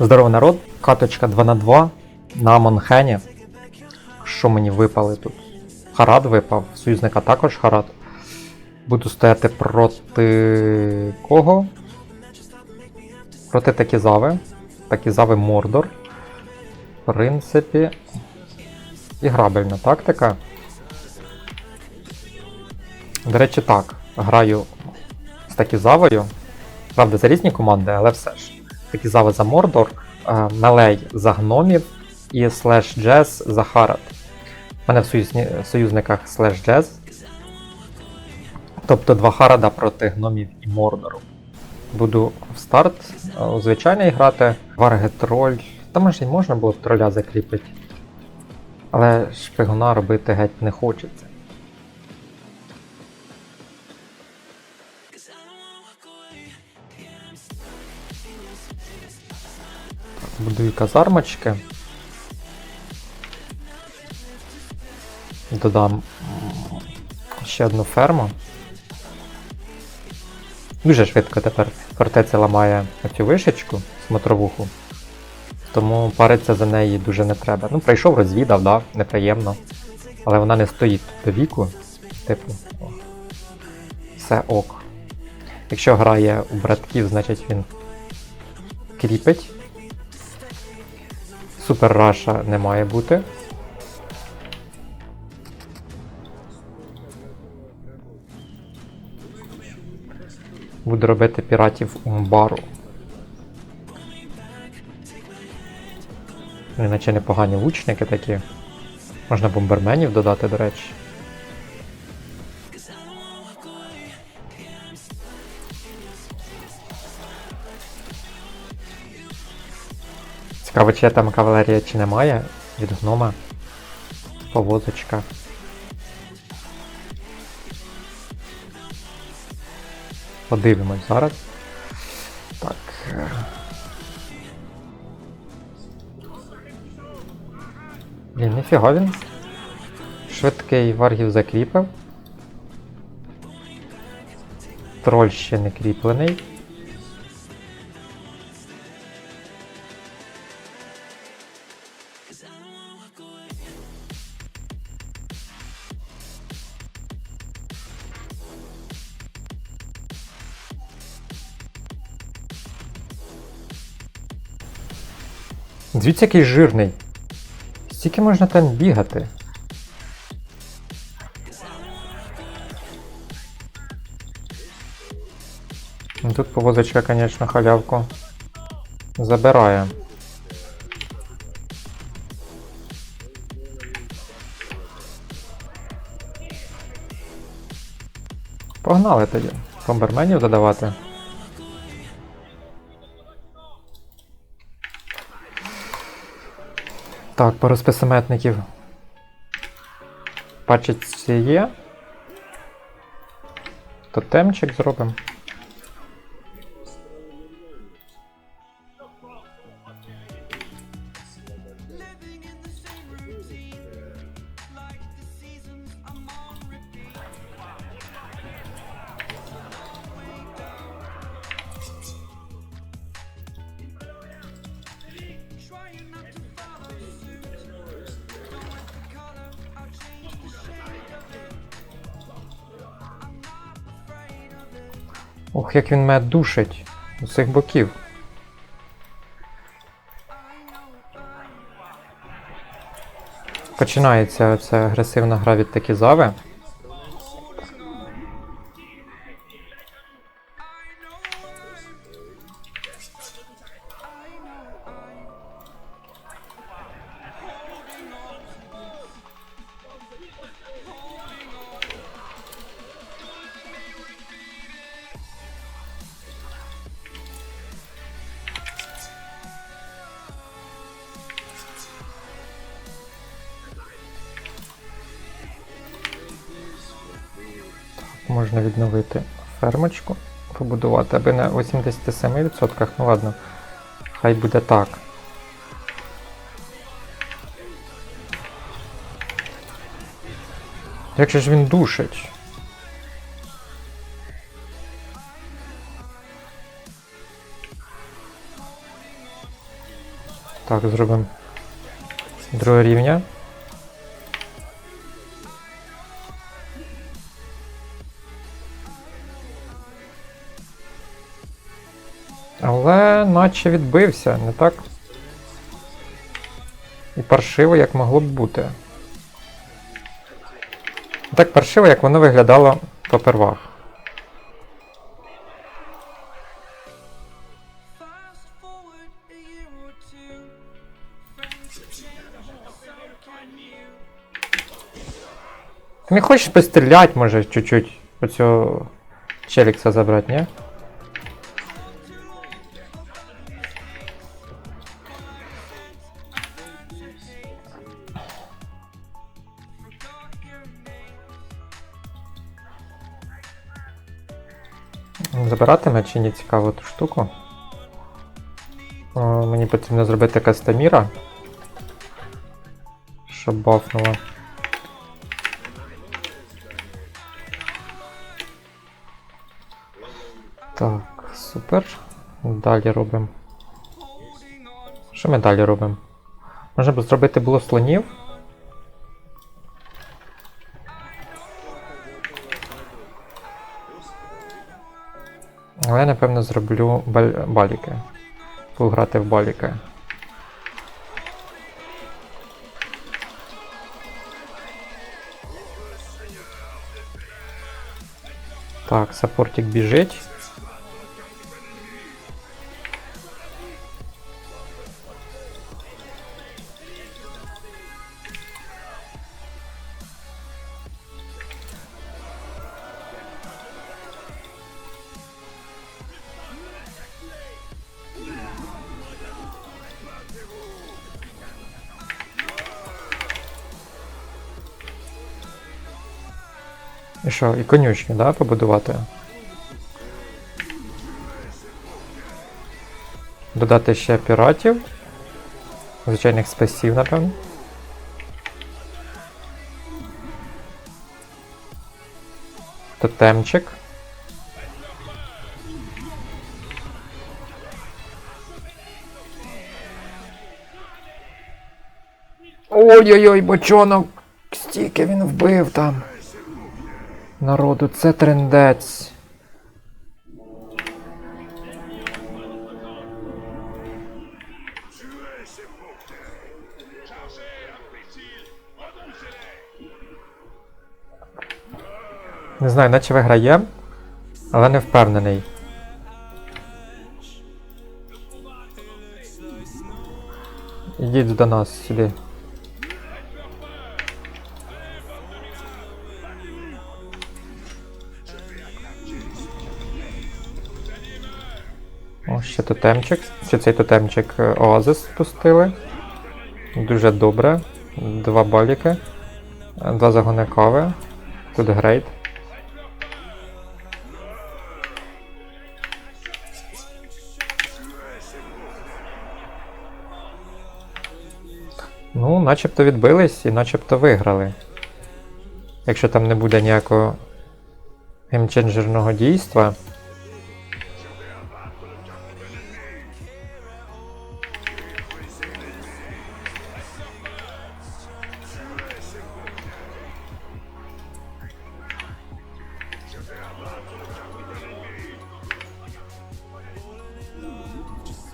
Здорово, народ. Каточка 2 на 2 на Монхені. Що мені випали тут? Харад випав, союзника також Харад. Буду стояти проти кого? Проти Такізави. Такізави Мордор. В принципі. Іграбельна тактика. До речі, так. Граю з Такізавою. Правда, за різні команди, але все ж. Такізава за Мордор, е, Мелей за гномів і слеш Джез за Харат. У мене в союзниках слеш Джез. Тобто два Харада проти гномів і Мордору. Буду в старт е, у звичайний грати. Варгетроль. Та може й можна було троля закріпити. Але шпигуна робити геть не хочеться. Будую казармочки. Додам ще одну ферму. Дуже швидко тепер фортеця ламає цю вишечку смотровуху. Тому париться за неї дуже не треба. Ну, прийшов, розвідав, да, неприємно. Але вона не стоїть до віку. Типу, все ок. Якщо грає у братків, значить він кріпить. Супер раша не має бути. Буду робити піратів Умбару. Вони наче непогані лучники такі. Можна бомберменів додати, до речі. Цікаво, чи є там кавалерія чи немає від гнома. Повозочка. Подивимось зараз. Так. Блін, ніфіга він. Швидкий варгів закріпив. Троль ще не кріплений. Дивіться, який жирний. Скільки можна там бігати? Ну, Тут повозочка, конечно, халявку забирає. Погнали тоді. Бомберменів додавати. Так, по розписометників. Пачеці є. Тотемчик зробимо. Ох, як він мене душить з цих боків. Починається ця агресивна гра від Такізави. Можна відновити фермочку, побудувати, аби на 87%, ну ладно, хай буде так. Як же ж він душить? Так, зробимо друге рівня. Наче відбився, не так? І паршиво, як могло б бути. Не Так паршиво, як воно виглядало попервах. Ти не хочеш постріляти, може, чуть-чуть оцього челікса забрати, ні? Забиратиме чи ні цікаво ту штуку? О, мені потрібно зробити кастоміра. Щоб бафнуло. Так, супер. Далі робимо. Що ми далі робимо? Можна б зробити було слонів. Але я напевно зроблю баліки. Буду в баліки. Так, саппортик біжить. І що, і конюшню, да, побудувати? Додати ще піратів. Звичайних спасів, напевно. Тотемчик. Ой-ой-ой, бочонок! Стільки він вбив там. Народу, це трендець. Не знаю, наче виграє, але не впевнений. Ідіть до нас сюди. О, ще тотемчик. Ще цей тотемчик е, Оазис спустили. Дуже добре. Два баліки. Е, Два загони кави. Тут грейд. Ну, начебто відбились і начебто виграли. Якщо там не буде ніякого геймченджерного дійства.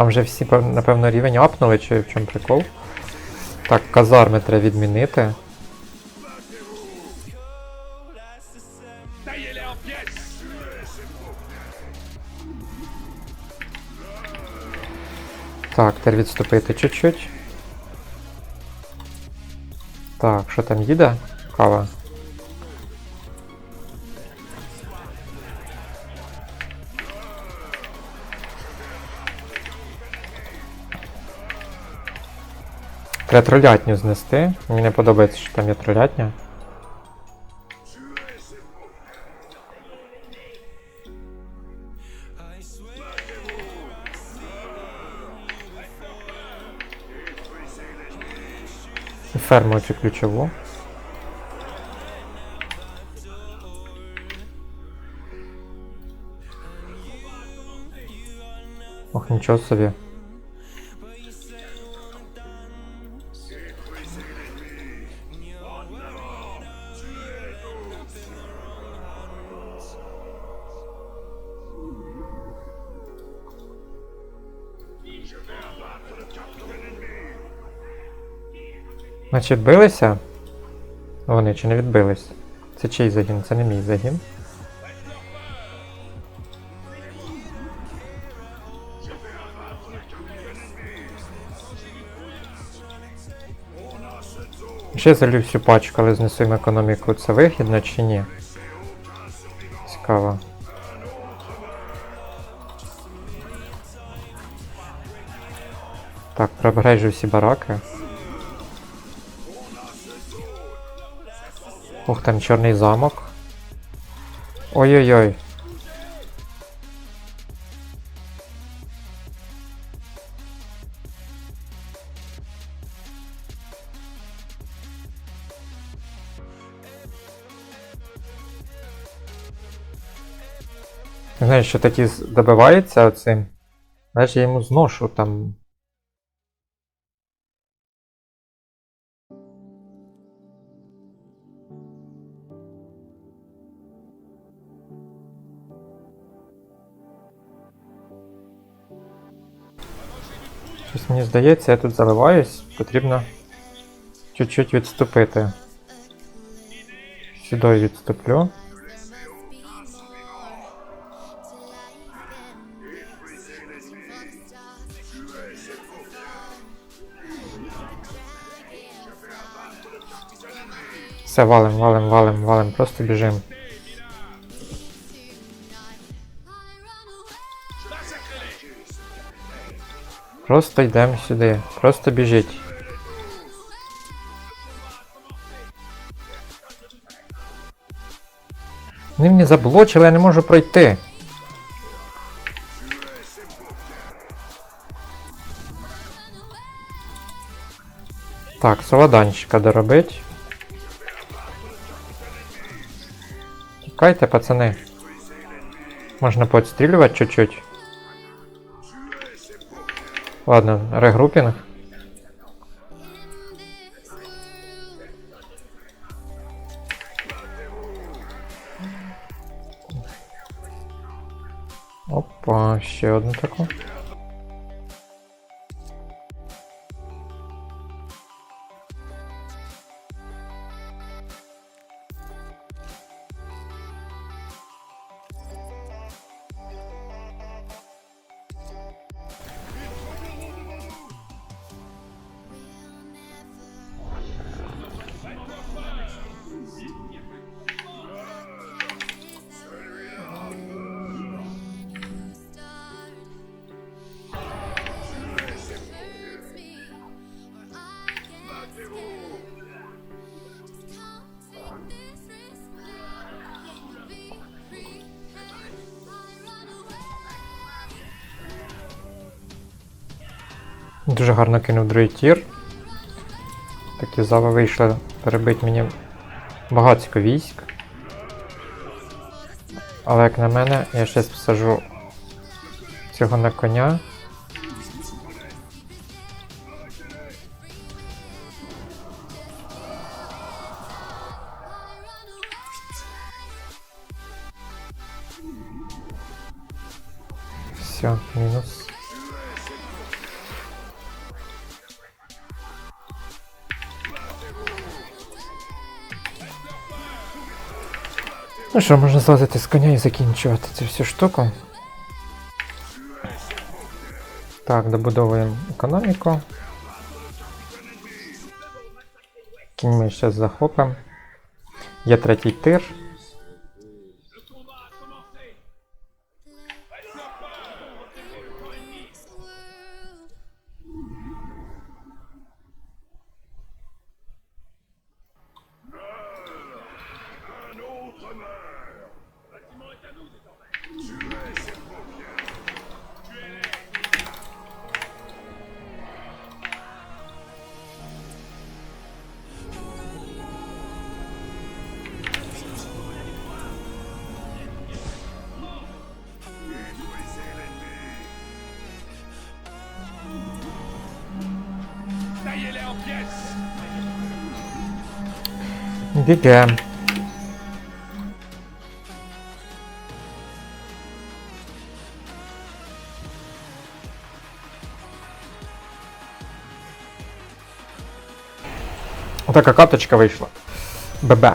Там вже всі, напевно, рівень апнули, чи в чому прикол. Так, казарми треба відмінити. Так, тепер відступити чуть-чуть. Так, що там їде? Кава. Треба тролятню знести. Мені подобається, що там є тролятня. Ферму цю ключову. Ох, нічого собі. Значить, відбилися? Вони чи не відбились? Це чий загін? Це не мій загін. Ще залю всю пачку, але знесу їм економіку. Це вигідно чи ні? Цікаво. Так, пробережу всі бараки. Ух, там чорний замок. Ой-ой-ой. Знаєш, що такі добиваються оцим. Знаєш, я йому зношу там. Мені здається, я тут заливаюсь, потрібно чуть-чуть відступити. Сюди відступлю. Все, валим, валим, валим, валим, просто біжим. Просто йдемо сюди, просто біжіть. Вони мені заблочили, я не можу пройти. Так, солоданчика доробить. Тікайте, пацани. Можна поотстрілювати чуть-чуть. Ладно, регрупінг. Опа, ще одну таку. Дуже гарно кинув другий тір. Такі зали вийшли перебити мені багатько військ. Але як на мене, я щас посажу цього на коня. Все, мінус. Ну що, можна злазити з коня і закінчувати цю всю штуку. Так, добудовуємо економіку. Кінь ми ще захопимо. Є третій тир. Бігем. Така каточка вийшла. ББ.